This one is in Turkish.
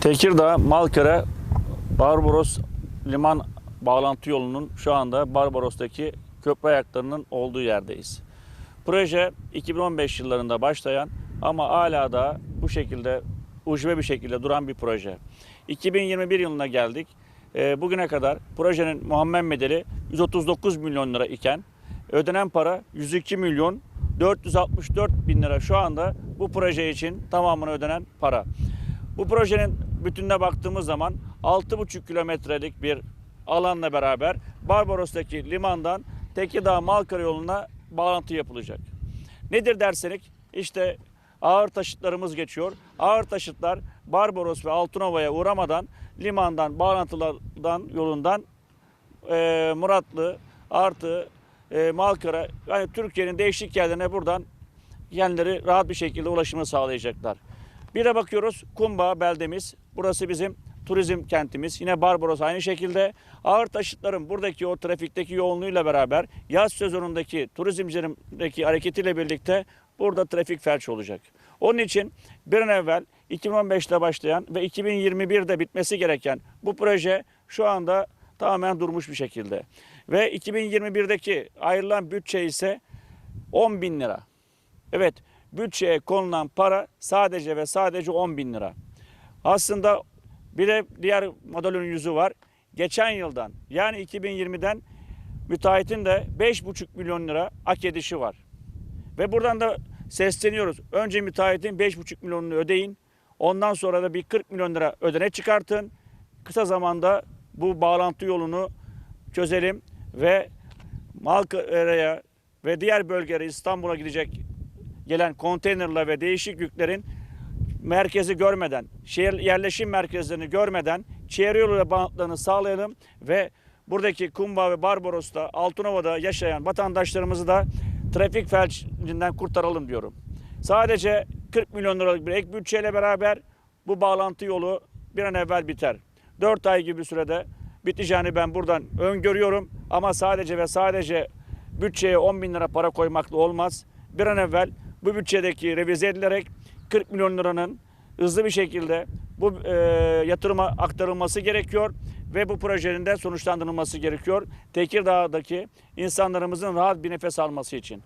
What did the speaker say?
Tekirdağ, Malkara, Barbaros liman bağlantı yolunun şu anda Barbaros'taki köprü ayaklarının olduğu yerdeyiz. Proje 2015 yıllarında başlayan ama hala da bu şekilde ucube bir şekilde duran bir proje. 2021 yılına geldik. Ee, bugüne kadar projenin muammer bedeli 139 milyon lira iken ödenen para 102 milyon 464 bin lira şu anda bu proje için tamamına ödenen para. Bu projenin bütününe baktığımız zaman 6,5 kilometrelik bir alanla beraber Barbaros'taki limandan Tekirdağ Malkara yoluna bağlantı yapılacak. Nedir derseniz işte ağır taşıtlarımız geçiyor. Ağır taşıtlar Barbaros ve Altınova'ya uğramadan limandan, bağlantılardan, yolundan e, Muratlı artı e, Malkara yani Türkiye'nin değişik yerlerine buradan kendileri rahat bir şekilde ulaşımı sağlayacaklar. Bir de bakıyoruz Kumba beldemiz. Burası bizim turizm kentimiz. Yine Barbaros aynı şekilde. Ağır taşıtların buradaki o trafikteki yoğunluğuyla beraber yaz sezonundaki turizmcilerindeki hareketiyle birlikte burada trafik felç olacak. Onun için bir an evvel 2015'te başlayan ve 2021'de bitmesi gereken bu proje şu anda tamamen durmuş bir şekilde. Ve 2021'deki ayrılan bütçe ise 10 bin lira. Evet bütçeye konulan para sadece ve sadece 10 bin lira. Aslında bir de diğer modelin yüzü var. Geçen yıldan yani 2020'den müteahhitin de 5,5 milyon lira hak edişi var. Ve buradan da sesleniyoruz. Önce müteahhitin 5,5 milyonunu ödeyin. Ondan sonra da bir 40 milyon lira ödene çıkartın. Kısa zamanda bu bağlantı yolunu çözelim ve Malkara'ya ve diğer bölgelere İstanbul'a gidecek gelen konteynerla ve değişik yüklerin merkezi görmeden, şehir yerleşim merkezlerini görmeden çevre yoluyla bağlantılarını sağlayalım ve buradaki Kumba ve Barbaros'ta, Altınova'da yaşayan vatandaşlarımızı da trafik felcinden kurtaralım diyorum. Sadece 40 milyon liralık bir ek bütçeyle beraber bu bağlantı yolu bir an evvel biter. 4 ay gibi sürede biteceğini ben buradan öngörüyorum. Ama sadece ve sadece bütçeye 10 bin lira para koymakla olmaz. Bir an evvel bu bütçedeki revize edilerek 40 milyon liranın hızlı bir şekilde bu e, yatırıma aktarılması gerekiyor ve bu projenin de sonuçlandırılması gerekiyor. Tekirdağ'daki insanlarımızın rahat bir nefes alması için.